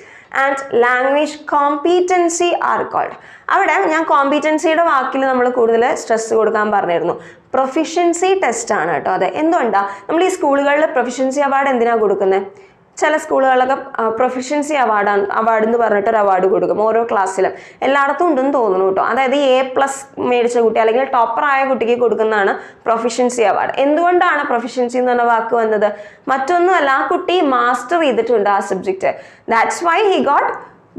and language competency are called അവിടെ ഞാൻ കോമ്പീറ്റൻസിയുടെ വാക്കിൽ നമ്മൾ കൂടുതൽ സ്ട്രെസ് കൊടുക്കാൻ പറഞ്ഞിരുന്നു. പ്രൊഫിഷ്യൻസി ടെസ്റ്റ് ആണ് കേട്ടോ അതെ. എന്തുകൊണ്ടാണ് നമ്മൾ ഈ സ്കൂളുകളിൽ പ്രൊഫിഷ്യൻസി അവാർഡ് എന്തിനാണ് കൊടുക്കുന്നത് ചില സ്കൂളുകളൊക്കെ പ്രൊഫിഷ്യൻസി അവാർഡാണ് അവാർഡ് എന്ന് പറഞ്ഞിട്ട് ഒരു അവാർഡ് കൊടുക്കും ഓരോ ക്ലാസ്സിലും എല്ലായിടത്തും ഉണ്ടെന്ന് തോന്നുന്നു കേട്ടോ. അതായത് എ പ്ലസ് മേടിച്ച കുട്ടി അല്ലെങ്കിൽ ടോപ്പർ ആയ കുട്ടിക്ക് കൊടുക്കുന്നതാണ് പ്രൊഫിഷ്യൻസി അവാർഡ് എന്തുകൊണ്ടാണ് പ്രൊഫിഷ്യൻസി എന്ന് പറഞ്ഞ വാക്ക് വന്നത്? മറ്റൊന്നുമല്ല ആ കുട്ടി മാസ്റ്റർ ചെയ്തിട്ടുണ്ട് ആ subject that's why he got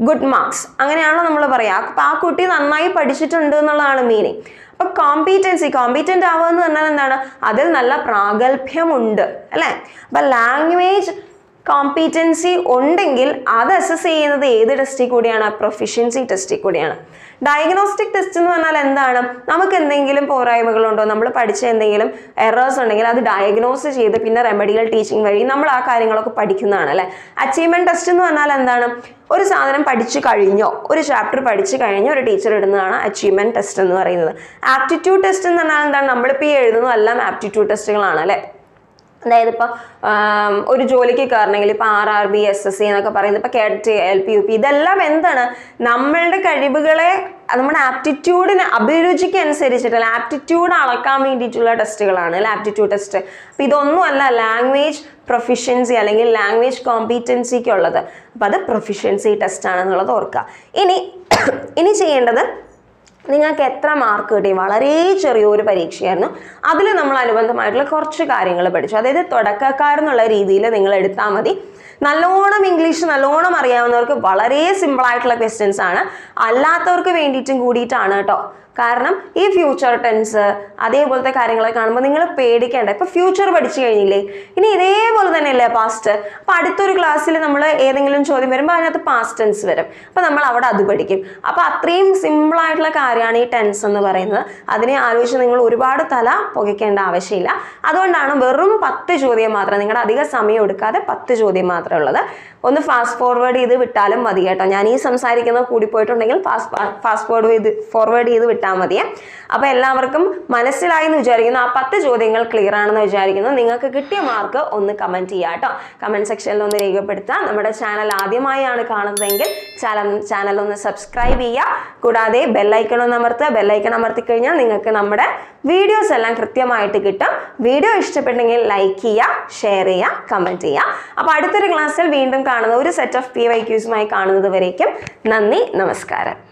good marks അങ്ങനെയാണല്ലോ നമ്മൾ പറയാ. അപ്പം ആ കുട്ടി നന്നായി പഠിച്ചിട്ടുണ്ട് എന്നുള്ളതാണ് മീനിങ് അപ്പൊ കോമ്പീറ്റൻസി കോമ്പീറ്റന്റ് ആവുക എന്ന് പറഞ്ഞാൽ എന്താണ്? അതിൽ നല്ല പ്രാഗൽഭ്യമുണ്ട്. അല്ലേ? അപ്പൊ ലാംഗ്വേജ് കോമ്പീറ്റൻസി ഉണ്ടെങ്കിൽ അത് അസസ് ചെയ്യുന്നത് ഏത് ടെസ്റ്റിൽ കൂടിയാണ്? പ്രൊഫിഷ്യൻസി ടെസ്റ്റിൽ കൂടിയാണ്. ഡയഗ്നോസ്റ്റിക് ടെസ്റ്റ് എന്ന് പറഞ്ഞാൽ എന്താണ്? നമുക്ക് എന്തെങ്കിലും പോരായ്മകളുണ്ടോ? നമ്മൾ പഠിച്ച എന്തെങ്കിലും എറേഴ്സ് ഉണ്ടെങ്കിൽ അത് ഡയഗ്നോസ് ചെയ്ത് പിന്നെ റെമഡികൾ ടീച്ചിങ് വഴി നമ്മൾ ആ കാര്യങ്ങളൊക്കെ പഠിക്കുന്നതാണ് അല്ലേ? അച്ചീവ്മെന്റ് ടെസ്റ്റ് എന്ന് പറഞ്ഞാൽ എന്താണ്? ഒരു സാധനം പഠിച്ചു കഴിഞ്ഞോ? ഒരു ചാപ്റ്റർ പഠിച്ചു കഴിഞ്ഞോ? ഒരു ടീച്ചർ ഇടുന്നതാണ് അച്ചീവ്മെന്റ് ടെസ്റ്റ് എന്ന് പറയുന്നത്. ആപ്റ്റിറ്റ്യൂഡ് ടെസ്റ്റ് എന്ന് പറഞ്ഞാൽ എന്താണ്? നമ്മളിപ്പോൾ ഈ എഴുതുന്നതെല്ലാം ആപ്റ്റിറ്റ്യൂഡ് ടെസ്റ്റുകളാണ് അല്ലേ? അതായത് ഇപ്പം ഒരു ജോലിക്ക് കയറണമെങ്കിൽ ഇപ്പം R R B S S C എന്നൊക്കെ പറയുന്നത് ഇപ്പം cadet L P U P ഇതെല്ലാം എന്താണ്? നമ്മളുടെ കഴിവുകളെ നമ്മുടെ ആപ്റ്റിറ്റ്യൂഡിന് അഭിരുചിക്ക് അനുസരിച്ചിട്ടുള്ള ആപ്റ്റിറ്റ്യൂഡ് അളക്കാൻ വേണ്ടിയിട്ടുള്ള ടെസ്റ്റുകളാണ് ആപ്റ്റിറ്റ്യൂഡ് ടെസ്റ്റ്. അപ്പോൾ ഇതൊന്നുമല്ല ലാംഗ്വേജ് പ്രൊഫിഷ്യൻസി അല്ലെങ്കിൽ ലാംഗ്വേജ് കോമ്പീറ്റൻസിക്കുള്ളത്. അപ്പോൾ അത് പ്രൊഫിഷ്യൻസി ടെസ്റ്റ് ആണെന്നുള്ളത് ഓർക്കുക. ഇനി ഇനി ചെയ്യേണ്ടത് നിങ്ങൾക്ക് എത്ര മാർക്ക് കിട്ടി? വളരെ ചെറിയൊരു പരീക്ഷയായിരുന്നു. അതിൽ നമ്മൾ അനുബന്ധമായിട്ടുള്ള കുറച്ച് കാര്യങ്ങൾ പഠിച്ചു. അതായത് തുടക്കക്കാരെന്നുള്ള രീതിയിൽ നിങ്ങൾ എടുത്താൽ മതി. നല്ലോണം ഇംഗ്ലീഷ് നല്ലോണം അറിയാവുന്നവർക്ക് വളരെ സിമ്പിൾ ആയിട്ടുള്ള ക്വസ്റ്റ്യൻസ് ആണ്. അല്ലാത്തവർക്ക് വേണ്ടിയിട്ടും കൂടിയിട്ടാണ് കേട്ടോ. കാരണം ഈ ഫ്യൂച്ചർ ടെൻസ് അതേപോലത്തെ കാര്യങ്ങളൊക്കെ കാണുമ്പോൾ നിങ്ങൾ പേടിക്കേണ്ട. ഇപ്പം ഫ്യൂച്ചർ പഠിച്ചു കഴിഞ്ഞില്ലേ? ഇനി ഇതേപോലെ തന്നെയല്ലേ പാസ്റ്റ് അപ്പോൾ അടുത്തൊരു ക്ലാസ്സിൽ നമ്മൾ ഏതെങ്കിലും ചോദ്യം വരുമ്പോൾ അതിനകത്ത് പാസ്റ്റ് ടെൻസ് വരും. അപ്പോൾ നമ്മൾ അവിടെ അത് പഠിക്കും. അപ്പോൾ അത്രയും സിമ്പിളായിട്ടുള്ള കാര്യമാണ് ഈ ടെൻസ് എന്ന് പറയുന്നത്. അതിനെ ആലോചിച്ച് നിങ്ങൾ ഒരുപാട് തല പുകയ്ക്കേണ്ട ആവശ്യമില്ല. അതുകൊണ്ടാണ് വെറും പത്ത് ചോദ്യം മാത്രം നിങ്ങളുടെ അധിക സമയം എടുക്കാതെ പത്ത് ചോദ്യം മാത്രമേ ഉള്ളത്. ഒന്ന് ഫാസ്റ്റ് ഫോർവേഡ് ചെയ്ത് വിട്ടാലും മതി കേട്ടോ. ഞാൻ ഈ സംസാരിക്കുന്നത് കൂടിപ്പോയിട്ടുണ്ടെങ്കിൽ ഫാസ്റ്റ് ഫാസ്റ്റ് ഫോർവേഡ് ചെയ്ത് ഫോർവേഡ് ചെയ്ത് വിട്ടാൽ മതിയെ. അപ്പോൾ എല്ലാവർക്കും മനസ്സിലായി എന്ന് വിചാരിക്കുന്നു. ആ പത്ത് ചോദ്യങ്ങൾ ക്ലിയർ ആണെന്ന് വിചാരിക്കുന്നു. നിങ്ങൾക്ക് കിട്ടിയ മാർക്ക് ഒന്ന് കമന്റ് ചെയ്യുക കേട്ടോ കമന്റ് സെക്ഷനിൽ ഒന്ന് രേഖപ്പെടുത്താം നമ്മുടെ ചാനൽ ആദ്യമായാണ് കാണുന്നതെങ്കിൽ ചാനൽ ചാനൽ ഒന്ന് സബ്സ്ക്രൈബ് ചെയ്യുക കൂടാതെ ബെല്ലൈക്കൺ ഒന്ന് അമർത്തുക. ബെല്ലൈക്കൺ അമർത്തി കഴിഞ്ഞാൽ നിങ്ങൾക്ക് നമ്മുടെ വീഡിയോസ് എല്ലാം കൃത്യമായിട്ട് കിട്ടും. വീഡിയോ ഇഷ്ടപ്പെട്ടെങ്കിൽ ലൈക്ക് ചെയ്യുക ഷെയർ ചെയ്യുക കമന്റ് ചെയ്യുക അപ്പോൾ അടുത്തൊരു ക്ലാസ്സിൽ വീണ്ടും കാണുന്ന ഒരു സെറ്റ് ഓഫ് പി വൈ ക്യൂസുമായി കാണുന്നത് വരേക്കും. നന്ദി നമസ്കാരം.